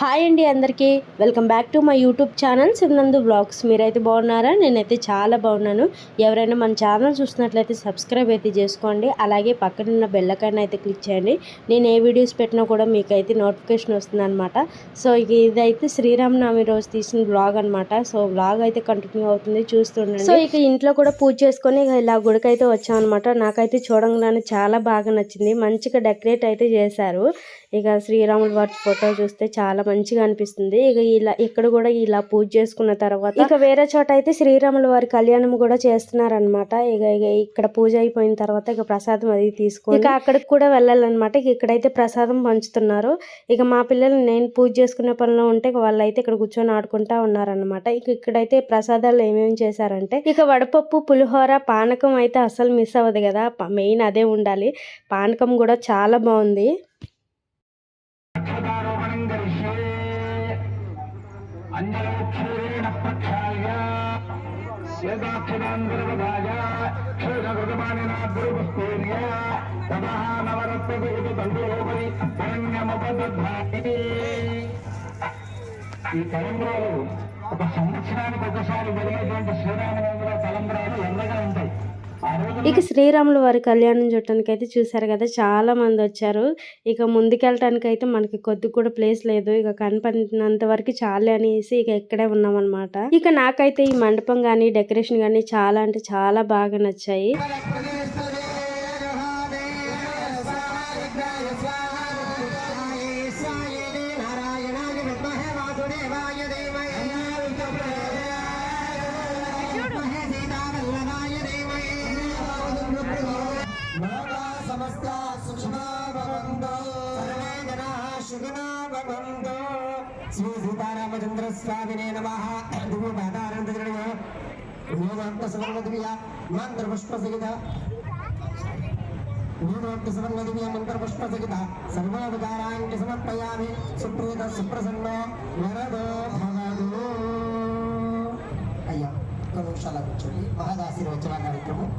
Hi అండి అందరికీ. Welcome back to my YouTube channel Shivanandu vlogs. మీరైతే బాగున్నారా? నేనైతే చాలా బాగున్నాను. ఎవరైనా మన ఛానల్ చూసినట్లయితే సబ్స్క్రైబ్ అయితే చేసుకోండి. అలాగే పక్కన ఉన్న బెల్లకైనా అయితే క్లిక్ చేయండి. నేను ఏ వీడియోస్ పెట్టినా కూడా మీకు అయితే నోటిఫికేషన్ వస్తుంది అనమాట సో ఇదైతే శ్రీరామనవమి రోజు తీసిన బ్లాగ్ అనమాట సో బ్లాగ్ అయితే కంటిన్యూ అవుతుంది. చూస్తుండండి సో ఇక ఇంట్లో కూడా పూజ చేసుకొని ఇలా గుడికైతే వచ్చాం అనమాట నాకైతే చూడంగానే చాలా బాగా నచ్చింది. మంచిగా డెకరేట్ అయితే చేశారు. ఇక శ్రీరాముల వారి ఫోటో చూస్తే చాలా మంచిగా అనిపిస్తుంది. ఇక ఇలా ఇక్కడ కూడా ఇలా పూజ చేసుకున్న తర్వాత ఇక వేరే చోట అయితే శ్రీరాముల వారి కళ్యాణం కూడా చేస్తున్నారనమాట ఇక ఇక ఇక్కడ పూజ అయిపోయిన తర్వాత ఇక ప్రసాదం అది తీసుకొని ఇక అక్కడికి కూడా వెళ్ళాలన్నమాట. ఇక ఇక్కడైతే ప్రసాదం పంచుతున్నారు. ఇక మా పిల్లలు నేను పూజ చేసుకునే పనిలో ఉంటే ఇక వాళ్ళైతే ఇక్కడ కూర్చొని ఆడుకుంటా ఉన్నారనమాట ఇక ఇక్కడైతే ప్రసాదాలు ఏమేమి చేశారంటే ఇక వడపప్పు పులిహోర పానకం అయితే అసలు మిస్ అవ్వదు కదా. మెయిన్ అదే ఉండాలి. పానకం కూడా చాలా బాగుంది. अन्यलोक्षेण प्रक्षाल्य यदाक्षदान्तर्गताय क्षुरकृतपाणिना गुरुपुष्पेर्य ततः नवरत्नविहित तण्डुलोपरि అరణ్యముపదధాతి ఈ తలంబ్రాలు ఒక సంవత్సరానికి ఒకసారి జరిగేటువంటి శ్రీరామనవమిలో ఇక శ్రీరాముల వారి కళ్యాణం చూడటానికి అయితే చూసారు కదా చాలా మంది వచ్చారు. ఇక ముందుకెళ్ళటానికి అయితే మనకి కొద్ది కూడా ప్లేస్ లేదు. ఇక కనపడినంత వరకు చాలే అనేసి ఇక ఇక్కడే ఉన్నామన్నమాట. ఇక నాకైతే ఈ మండపం కానీ డెకరేషన్ కానీ చాలా అంటే చాలా బాగా నచ్చాయి. సుఖినోభవంతో శ్రీ సీతారామచంద్ర స్వామినే నమః దివ్య పాదానందజనయ వేదాంత సమన్వదివ్య మంత్ర పుష్ప సహిత వేదాంత సమన్వదివ్య మంత్ర పుష్ప సహిత సర్వోపకారాన్ని సమర్పయామి సుప్రీత సుప్రసన్న వరదో భవదు అయ్యా ఒక నిమిషాల కూర్చోండి మహదాశీర్వచన కార్యక్రమం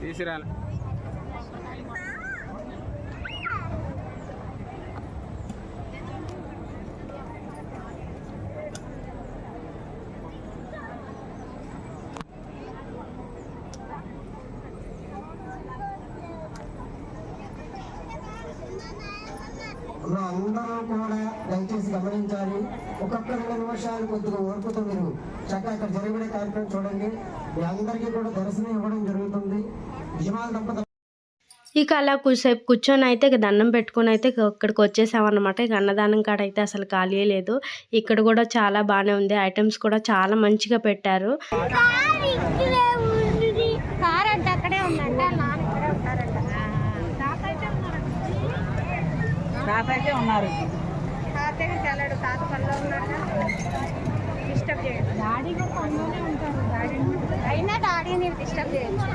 తీసిరాలి. మా అందరూ కూడా దయచేసి గమనించాలి. ఒక్కొక్క రెండు నిమిషాలు కొద్దిగా ఓర్పుతో మీరు చక్కగా ఇక్కడ జరిగే కార్యక్రమం చూడండి. మీ అందరికీ కూడా దర్శనం ఇవ్వడం జరుగుతుంది. విజయమాల దంపతులు ఇక అలా కూసేపు కూర్చొని అయితే ఇక దండం పెట్టుకొని అయితే ఇక ఇక్కడికి వచ్చేసామన్నమాట. ఇక అన్నదానం కాడ అయితే అసలు ఖాళీ లేదు. ఇక్కడ కూడా చాలా బాగానే ఉంది. ఐటమ్స్ కూడా చాలా మంచిగా పెట్టారు కార్ అంటే అక్కడే ఉందంట నాన్న ఇక్కడే ఉంటారంట తాత అయితే ఉన్నారంట తాత అయితే ఉన్నారు. తాతయ్య తెల్లడు తాత పనిలో ఉన్నాడు? డిస్టర్బ్ చేయడు. డాడీ కూడా పనిలోనే ఉంటారు. డాడీ అయినా డాడీ నేను డిస్టర్బ్ చేయొచ్చు